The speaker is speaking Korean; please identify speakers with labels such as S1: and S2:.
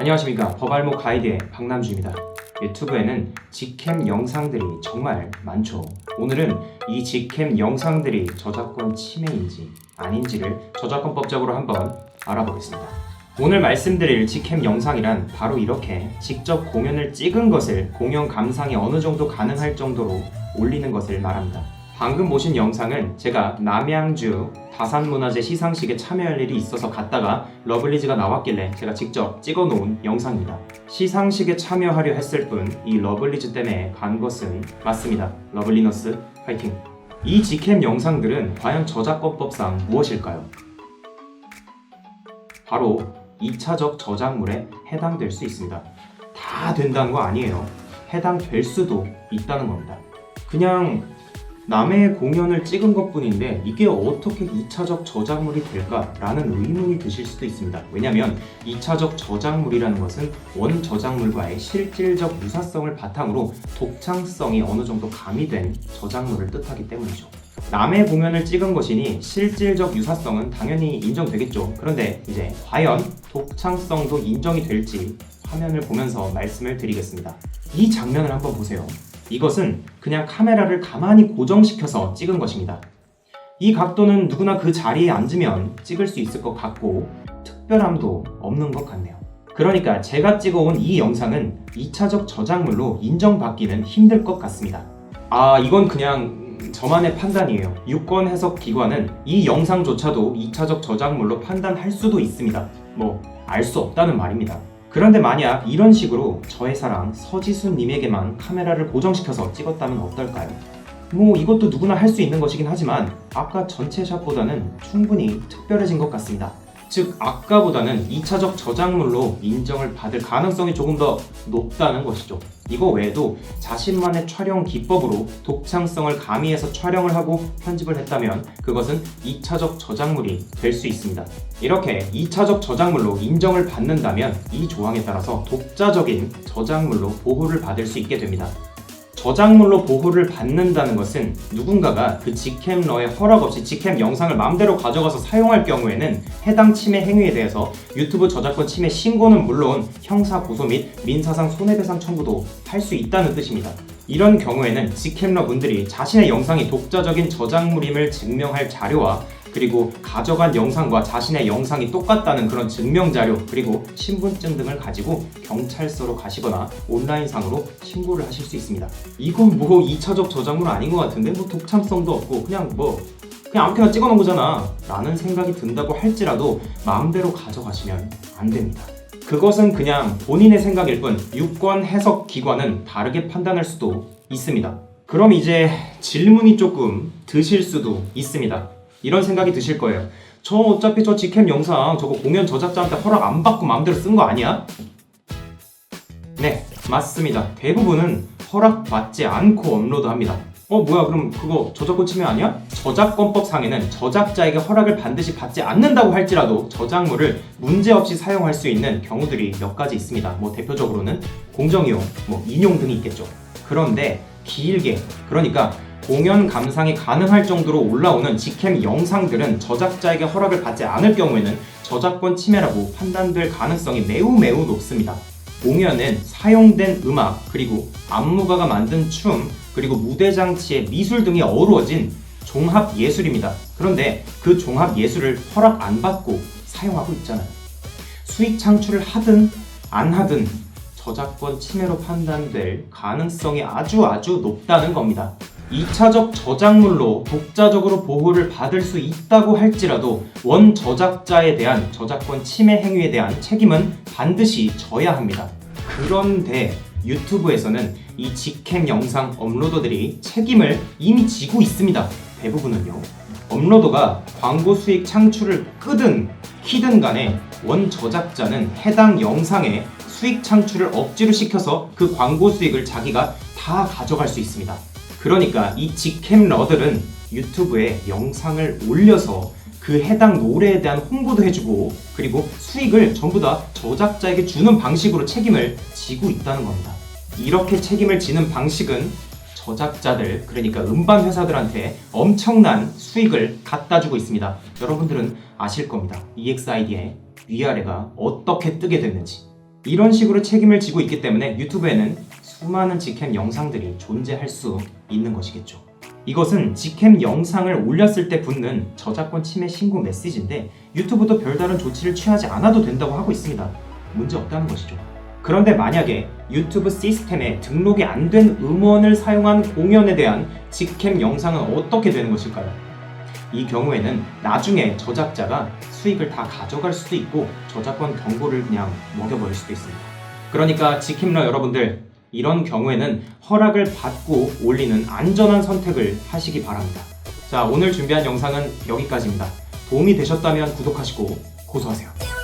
S1: 안녕하십니까 버발목 가이드의 박남주입니다. 유튜브에는 직캠 영상들이 정말 많죠. 오늘은 이 직캠 영상들이 저작권 침해인지 아닌지를 저작권법적으로 한번 알아보겠습니다. 오늘 말씀드릴 직캠 영상이란 바로 이렇게 직접 공연을 찍은 것을 공연 감상이 어느 정도 가능할 정도로 올리는 것을 말합니다. 방금 보신 영상은 제가 남양주 다산문화재 시상식에 참여할 일이 있어서 갔다가 러블리즈가 나왔길래 제가 직접 찍어 놓은 영상입니다. 시상식에 참여하려 했을 뿐 이 러블리즈 때문에 간 것은 맞습니다. 러블리너스 파이팅! 이 직캠 영상들은 과연 저작권법상 무엇일까요? 바로 2차적 저작물에 해당될 수 있습니다. 다 된다는 거 아니에요. 해당될 수도 있다는 겁니다. 그냥 남의 공연을 찍은 것 뿐인데 이게 어떻게 2차적 저작물이 될까라는 의문이 드실 수도 있습니다. 왜냐하면 2차적 저작물이라는 것은 원 저작물과의 실질적 유사성을 바탕으로 독창성이 어느 정도 가미된 저작물을 뜻하기 때문이죠. 남의 공연을 찍은 것이니 실질적 유사성은 당연히 인정되겠죠. 그런데 이제 과연 독창성도 인정이 될지 화면을 보면서 말씀을 드리겠습니다. 이 장면을 한번 보세요. 이것은 그냥 카메라를 가만히 고정시켜서 찍은 것입니다. 이 각도는 누구나 그 자리에 앉으면 찍을 수 있을 것 같고 특별함도 없는 것 같네요. 그러니까 제가 찍어온 이 영상은 2차적 저작물로 인정받기는 힘들 것 같습니다. 아, 이건 그냥 저만의 판단이에요. 유권 해석 기관은 이 영상조차도 2차적 저작물로 판단할 수도 있습니다. 뭐, 알 수 없다는 말입니다. 그런데 만약 이런 식으로 저의 사랑 서지수님에게만 카메라를 고정시켜서 찍었다면 어떨까요? 뭐 이것도 누구나 할 수 있는 것이긴 하지만 아까 전체 샷보다는 충분히 특별해진 것 같습니다. 즉 아까보다는 2차적 저작물로 인정을 받을 가능성이 조금 더 높다는 것이죠. 이거 외에도 자신만의 촬영 기법으로 독창성을 가미해서 촬영을 하고 편집을 했다면 그것은 2차적 저작물이 될 수 있습니다. 이렇게 2차적 저작물로 인정을 받는다면 이 조항에 따라서 독자적인 저작물로 보호를 받을 수 있게 됩니다. 저작물로 보호를 받는다는 것은 누군가가 그 직캠러의 허락 없이 직캠 영상을 마음대로 가져가서 사용할 경우에는 해당 침해 행위에 대해서 유튜브 저작권 침해 신고는 물론 형사 고소 및 민사상 손해배상 청구도 할 수 있다는 뜻입니다. 이런 경우에는 직캠러 분들이 자신의 영상이 독자적인 저작물임을 증명할 자료와 그리고 가져간 영상과 자신의 영상이 똑같다는 그런 증명 자료 그리고 신분증 등을 가지고 경찰서로 가시거나 온라인상으로 신고를 하실 수 있습니다. 이건 뭐 2차적 저작물 아닌 것 같은데 뭐 독창성도 없고 그냥 뭐 그냥 아무렇게나 찍어놓은 거잖아 라는 생각이 든다고 할지라도 마음대로 가져가시면 안 됩니다. 그것은 그냥 본인의 생각일 뿐 유권 해석 기관은 다르게 판단할 수도 있습니다. 그럼 이제 질문이 조금 드실 수도 있습니다. 이런 생각이 드실 거예요. 저 어차피 저 직캠 영상 저거 공연 저작자한테 허락 안 받고 마음대로 쓴 거 아니야? 네, 맞습니다. 대부분은 허락받지 않고 업로드합니다. 어 뭐야 그럼 그거 저작권 침해 아니야? 저작권법 상에는 저작자에게 허락을 반드시 받지 않는다고 할지라도 저작물을 문제없이 사용할 수 있는 경우들이 몇 가지 있습니다. 뭐 대표적으로는 공정이용, 뭐 인용 등이 있겠죠. 그런데 길게 그러니까 공연 감상이 가능할 정도로 올라오는 직캠 영상들은 저작자에게 허락을 받지 않을 경우에는 저작권 침해라고 판단될 가능성이 매우 매우 높습니다. 공연은 사용된 음악 그리고 안무가가 만든 춤 그리고 무대 장치의 미술 등이 어우러진 종합 예술입니다. 그런데 그 종합 예술을 허락 안 받고 사용하고 있잖아요. 수익 창출을 하든 안 하든 저작권 침해로 판단될 가능성이 아주 아주 높다는 겁니다. 2차적 저작물로 독자적으로 보호를 받을 수 있다고 할지라도 원 저작자에 대한 저작권 침해 행위에 대한 책임은 반드시 져야 합니다. 그런데 유튜브에서는 이 직캠 영상 업로더들이 책임을 이미 지고 있습니다. 대부분은요. 업로더가 광고 수익 창출을 끄든 키든 간에 원 저작자는 해당 영상에 수익 창출을 억지로 시켜서 그 광고 수익을 자기가 다 가져갈 수 있습니다. 그러니까 이 직캠러들은 유튜브에 영상을 올려서 그 해당 노래에 대한 홍보도 해주고 그리고 수익을 전부 다 저작자에게 주는 방식으로 책임을 지고 있다는 겁니다. 이렇게 책임을 지는 방식은 저작자들 그러니까 음반 회사들한테 엄청난 수익을 갖다 주고 있습니다. 여러분들은 아실 겁니다. EXID의 위아래가 어떻게 뜨게 됐는지. 이런 식으로 책임을 지고 있기 때문에 유튜브에는 수많은 직캠 영상들이 존재할 수 있는 것이겠죠. 이것은 직캠 영상을 올렸을 때 붙는 저작권 침해 신고 메시지인데 유튜브도 별다른 조치를 취하지 않아도 된다고 하고 있습니다. 문제 없다는 것이죠. 그런데 만약에 유튜브 시스템에 등록이 안 된 음원을 사용한 공연에 대한 직캠 영상은 어떻게 되는 것일까요? 이 경우에는 나중에 저작자가 수익을 다 가져갈 수도 있고 저작권 경고를 그냥 먹여버릴 수도 있습니다. 그러니까 직캠러 여러분들 이런 경우에는 허락을 받고 올리는 안전한 선택을 하시기 바랍니다. 자 오늘 준비한 영상은 여기까지입니다. 도움이 되셨다면 구독하시고 고소하세요.